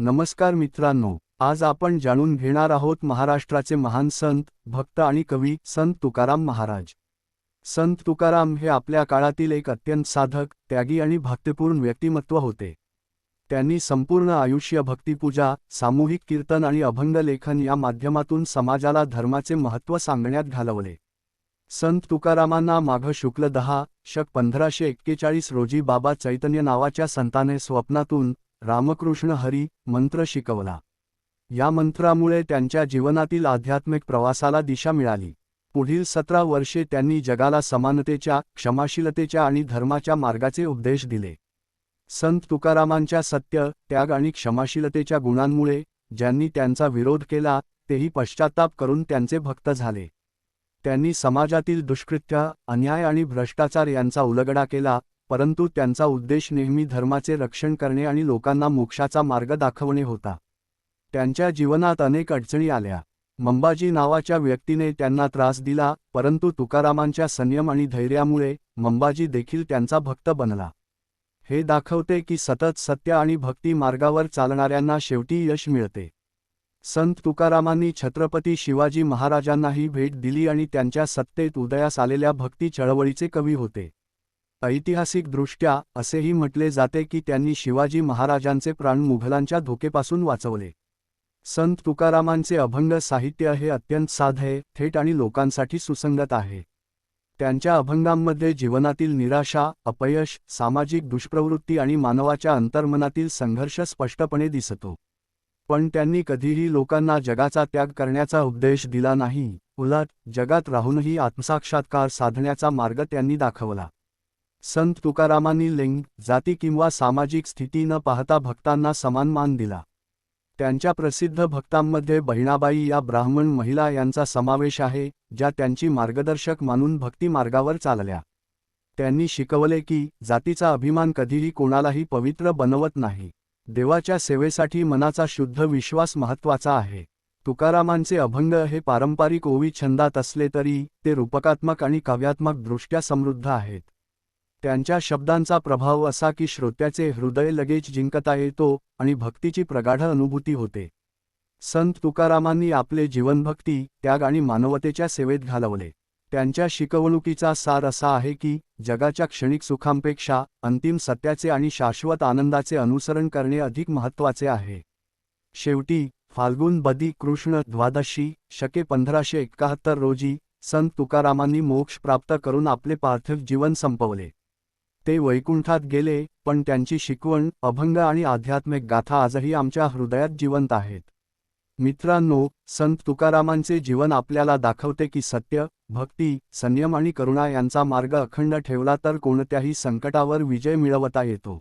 नमस्कार मित्रांनो आज आपण जाणून घेणार आहोत महाराष्ट्राचे महान संत भक्त आणि कवी संत तुकाराम महाराज. संत तुकाराम हे आपल्या काळातील एक अत्यंत साधक त्यागी आणि भक्तिपूर्ण व्यक्तिमत्व होते. त्यांनी संपूर्ण आयुष्य भक्तिपूजा सामूहिक कीर्तन आणि अभंग लेखन या माध्यमातून समाजाला धर्माचे महत्त्व सांगण्यात घालवले. संत तुकारामांना माघ शुक्ल दहा शक पंधराशे एक्केचाळीस रोजी बाबा चैतन्य नावाच्या संताने स्वप्नातून रामकृष्ण हरी मंत्र शिकवला. या मंत्रामुळे त्यांच्या जीवनातील आध्यात्मिक प्रवासाला दिशा मिळाली. पुढील सतरा वर्षे त्यांनी जगाला समानतेच्या क्षमाशीलतेच्या आणि धर्माच्या मार्गाचे उपदेश दिले. संत तुकारामांच्या सत्य त्याग आणि क्षमाशीलतेच्या गुणांमुळे ज्यांनी त्यांचा विरोध केला तेही पश्चाताप करून त्यांचे भक्त झाले. त्यांनी समाजातील दुष्कृत्य अन्याय आणि भ्रष्टाचार यांचा उलगडा केला परंतु त्यांचा उद्देश नेहमी धर्माचे रक्षण करणे आणि लोकांना मोक्षाचा मार्ग दाखवणे होता. त्यांच्या जीवनात अनेक अडचणी आल्या. मंबाजी नावाच्या व्यक्तीने त्यांना त्रास दिला परंतु तुकारामांच्या संयम आणि धैर्यामुळे मंबाजी देखील त्यांचा भक्त बनला. हे दाखवते की सतत सत्य आणि भक्ती मार्गावर चालणाऱ्यांना शेवटी यश मिळते. संत तुकारामांनी छत्रपती शिवाजी महाराजांनाही भेट दिली आणि त्यांच्या सत्तेत उदयास आलेल्या भक्ती चळवळीचे कवी होते. ऐतिहासिकदृष्ट्या असेही म्हटले जाते की त्यांनी शिवाजी महाराजांचे प्राण मुघलांच्या धोकेपासून वाचवले. संत तुकारामांचे अभंग साहित्य हे अत्यंत साधे थेट आणि लोकांसाठी सुसंगत आहे. त्यांच्या अभंगांमध्ये जीवनातील निराशा अपयश सामाजिक दुष्प्रवृत्ती आणि मानवाच्या अंतर्मनातील संघर्ष स्पष्टपणे दिसतो. पण त्यांनी कधीही लोकांना जगाचा त्याग करण्याचा उपदेश दिला नाही उलट जगात राहूनही आत्मसाक्षात्कार साधण्याचा मार्ग त्यांनी दाखवला. संत तुकारामांनी लिंग जाती किंवा सामाजिक स्थिती न पाहता भक्तांना समान मान दिला. त्यांच्या प्रसिद्ध भक्तांमध्ये बहिणाबाई या ब्राह्मण महिला यांचा समावेश आहे ज्या त्यांची मार्गदर्शक मानून भक्ती मार्गावर चालल्या. त्यांनी शिकवले की जातीचा अभिमान कधीही कोणालाही पवित्र बनवत नाही. देवाच्या सेवेसाठी मनाचा शुद्ध विश्वास महत्त्वाचा आहे. तुकारामांचे अभंग हे पारंपरिक ओवी छंदात असले तरी ते रूपकात्मक आणि काव्यात्मक दृष्ट्या समृद्ध आहेत. त्यांच्या शब्दांचा प्रभाव असा की श्रोत्याचे हृदय लगेच जिंकता येतो आणि भक्तीची प्रगाढ अनुभूती होते. संत तुकारामांनी आपले जीवनभक्ती त्याग आणि मानवतेच्या सेवेत घालवले. त्यांच्या शिकवणुकीचा सार असा आहे की जगाच्या क्षणिक सुखांपेक्षा अंतिम सत्याचे आणि शाश्वत आनंदाचे अनुसरण करणे अधिक महत्त्वाचे आहे. शेवटी फाल्गुन बदी कृष्ण द्वादशी शके पंधराशे एकाहत्तर रोजी संत तुकारामांनी मोक्ष प्राप्त करून आपले पार्थिव जीवन संपवले. ते वैकुंठात गेले पण त्यांची शिकवण अभंग आणि आध्यात्मिक गाथा आजही आमच्या हृदयात जिवंत आहेत. मित्रांनो संत तुकारामांचे जीवन आपल्याला दाखवते की सत्य भक्ती संयम आणि करुणा यांचा मार्ग अखंड ठेवला तर कोणत्याही संकटावर विजय मिळवता येतो.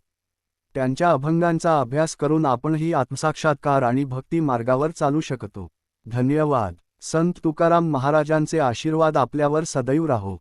त्यांच्या अभंगांचा अभ्यास करून आपणही आत्मसाक्षात्कार आणि भक्ती मार्गावर चालू शकतो. धन्यवाद. संत तुकाराम महाराजांचे आशीर्वाद आपल्यावर सदैव राहो.